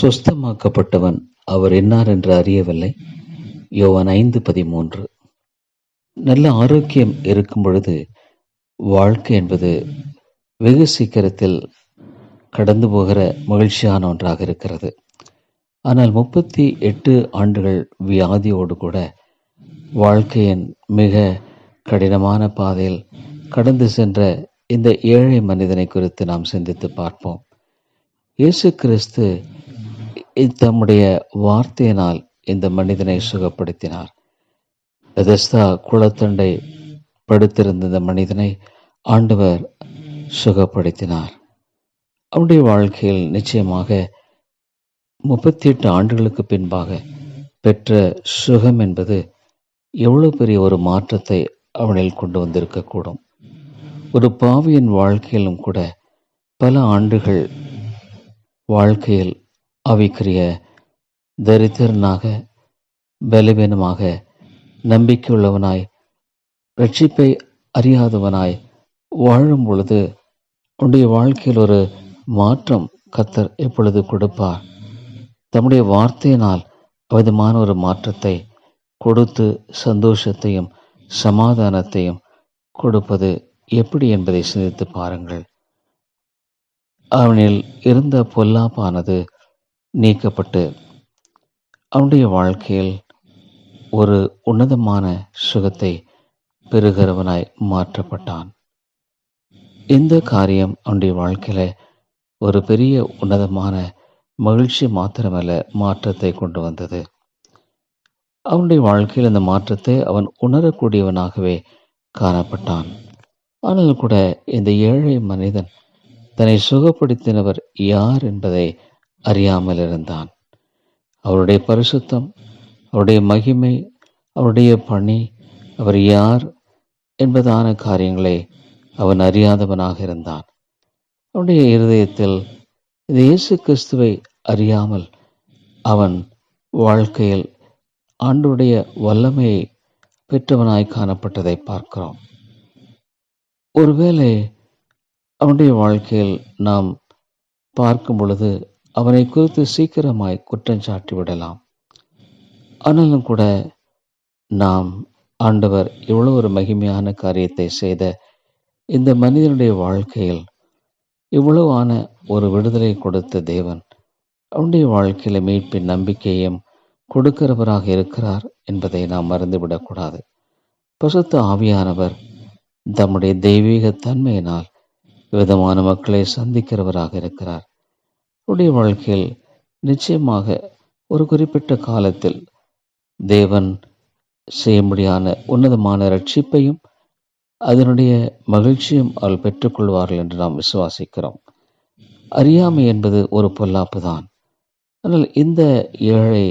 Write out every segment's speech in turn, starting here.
சொஸ்தமாக்கப்பட்டவன் அவர் என்னார் என்று அறியவில்லை. யோவான் ஐந்து பதிமூன்று. நல்ல ஆரோக்கியம் இருக்கும் பொழுது வாழ்க்கை என்பது வெகு சீக்கிரத்தில் கடந்து போகிற மகிழ்ச்சியான ஒன்றாக இருக்கிறது. ஆனால் முப்பத்தி எட்டு ஆண்டுகள் வியாதியோடு கூட வாழ்க்கையின் மிக கடினமான பாதையில் கடந்து சென்ற இந்த ஏழை மனிதனை குறித்து நாம் சிந்தித்து பார்ப்போம். இயேசு கிறிஸ்து தம்முடைய வார்த்தையினால் இந்த மனிதனை சுகப்படுத்தினார். பெதஸ்தா குளத்தண்டை படுத்திருந்த இந்த மனிதனை ஆண்டவர் சுகப்படுத்தினார். அவனுடைய வாழ்க்கையில் நிச்சயமாக முப்பத்தி எட்டு ஆண்டுகளுக்கு பின்பாக பெற்ற சுகம் என்பது எவ்வளவு பெரிய ஒரு மாற்றத்தை அவனில் கொண்டு வந்திருக்கக்கூடும். ஒரு பாவியின் வாழ்க்கையிலும் கூட பல ஆண்டுகள் வாழ்க்கையில் அவைக்குரிய தரித்திரனாக பலவீனமாக நம்பிக்கையுள்ளவனாய் ரட்சிப்பை அறியாதவனாய் வாழும் பொழுது உன்னுடைய வாழ்க்கையில் ஒரு மாற்றம் கத்தர் எப்பொழுது கொடுப்பார்? தம்முடைய வார்த்தையினால் அவிதமான ஒரு மாற்றத்தை கொடுத்து சந்தோஷத்தையும் சமாதானத்தையும் கொடுப்பது எப்படி என்பதை சிந்தித்து பாருங்கள். அவனில் இருந்த பொல்லாப்பானது நீக்கப்பட்டு அவனுடைய வாழ்க்கையில் ஒரு உன்னதமான சுகத்தை பெறுகிறவனாய் மாற்றப்பட்டான். இந்த காரியம் அவனுடைய வாழ்க்கையில ஒரு பெரிய உன்னதமான மகிழ்ச்சி மாத்திரமல்ல மாற்றத்தை கொண்டு வந்தது. அவனுடைய வாழ்க்கையில் அந்த மாற்றத்தை அவன் உணரக்கூடியவனாகவே காணப்பட்டான். ஆனால் கூட இந்த ஏழை மனிதன் தன்னை சுகப்படுத்தினவர் யார் என்பதை அறியாமல் இருந்தான் அவருடைய பரிசுத்தம் அவருடைய மகிமை அவருடைய பணி அவர் யார் என்பதான காரியங்களை அவன் அறியாதவனாக இருந்தான். அவனுடைய இருதயத்தில் இந்த இயேசு கிறிஸ்துவை அறியாமல் அவன் வாழ்க்கையில் ஆண்டுடைய வல்லமையை பெற்றவனாய் காணப்பட்டதை பார்க்கிறோம். ஒருவேளை அவனுடைய வாழ்க்கையில் நாம் பார்க்கும் பொழுது அவனை குறித்து சீக்கிரமாய் குற்றம் சாட்டி விடலாம். ஆனாலும் கூட நாம் ஆண்டவர் இவ்வளோ ஒரு மகிமையான காரியத்தை செய்த இந்த மனிதனுடைய வாழ்க்கையில் இவ்வளவான ஒரு விடுதலை கொடுத்த தேவன் அவனுடைய வாழ்க்கையில் மீட்பின் நம்பிக்கையும் கொடுக்கிறவராக இருக்கிறார் என்பதை நாம் மறந்துவிடக்கூடாது. பசுத்த ஆவியானவர் தம்முடைய தெய்வீக தன்மையினால் விதமான மக்களை சந்திக்கிறவராக இருக்கிறார். அவருடைய வாழ்க்கையில் நிச்சயமாக ஒரு குறிப்பிட்ட காலத்தில் தேவன் செய்ய முடியான உன்னதமான ரட்சிப்பையும் அதனுடைய மகிழ்ச்சியும் அவள் பெற்றுக்கொள்வார்கள் என்று நாம் விசுவாசிக்கிறோம். அறியாமை என்பது ஒரு பொல்லாப்பு தான். ஆனால் இந்த ஏழை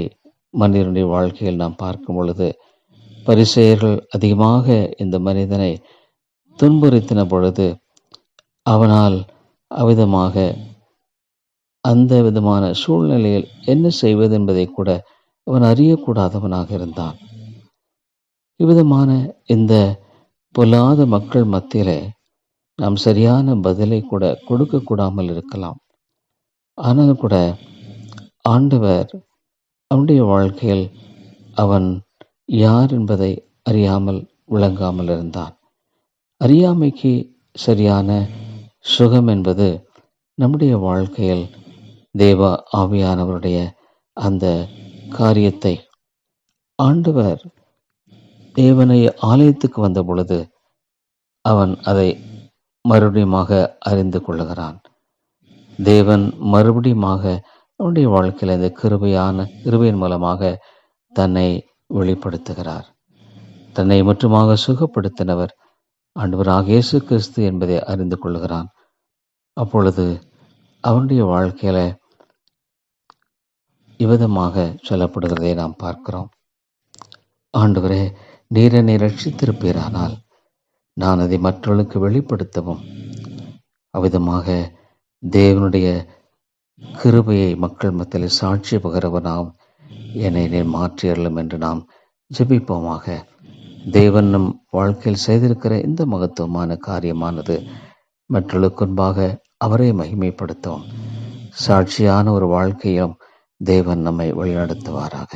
மனிதனுடைய வாழ்க்கையில் நாம் பார்க்கும் பொழுது பரிசெயர்கள் அதிகமாக இந்த மனிதனை துன்புறுத்தின பொழுது அவனால் அவ்விதமாக அந்த விதமான சூழ்நிலையில் என்ன செய்வது என்பதை கூட அவன் அறியக்கூடாதவனாக இருந்தான். இவ்விதமான இந்த பொல்லாத மக்கள் மத்தியிலே நாம் சரியான பதிலை கூட கொடுக்கக்கூடாமல் இருக்கலாம். ஆனாலும் கூட ஆண்டவர் அவனுடைய வாழ்க்கையில் அவன் யார் என்பதை அறியாமல் விளங்காமல் இருந்தான். அறியாமைக்கு சரியான சுகம் என்பது நம்முடைய வாழ்க்கையில் தேவ ஆவியானவருடைய அந்த காரியத்தை ஆண்டவர் தேவனை ஆலயத்துக்கு வந்த பொழுது அவன் அதை மறுபடியுமாக அறிந்து கொள்ளுகிறான். தேவன் மறுபடியுமாக அவனுடைய வாழ்க்கையில் இந்த கிருபையான கிருபையின் மூலமாக தன்னை வெளிப்படுத்துகிறார். தன்னை முற்றுமாக சுகப்படுத்தினவர் ஆண்டவராக இயேசு கிறிஸ்து என்பதை அறிந்து கொள்கிறான் அப்பொழுது அவனுடைய வாழ்க்கையில் இவ்விதமாக சொல்லப்படுகிறதை நாம் பார்க்கிறோம். ஆண்டவரே நீர் என்னை ரட்சித்திருப்பீரானால் நான் அதை மற்றவர்களுக்கு வெளிப்படுத்தவும் அவ்விதமாக தேவனுடைய கிருபையை மக்கள் மத்தியில் சாட்சி பகரவனாம் என்னை நீர் மாற்றியறலும் என்று நாம் ஜெபிப்போமாக. தேவன் நம் வாழ்க்கையில் செய்திருக்கிற இந்த மகத்துவமான காரியமானது மற்றவர்களுக்கு அவரை மகிமைப்படுத்தும் சாட்சியான ஒரு வாழ்க்கையும் தேவன் நம்மை வழிநடத்துவாராக.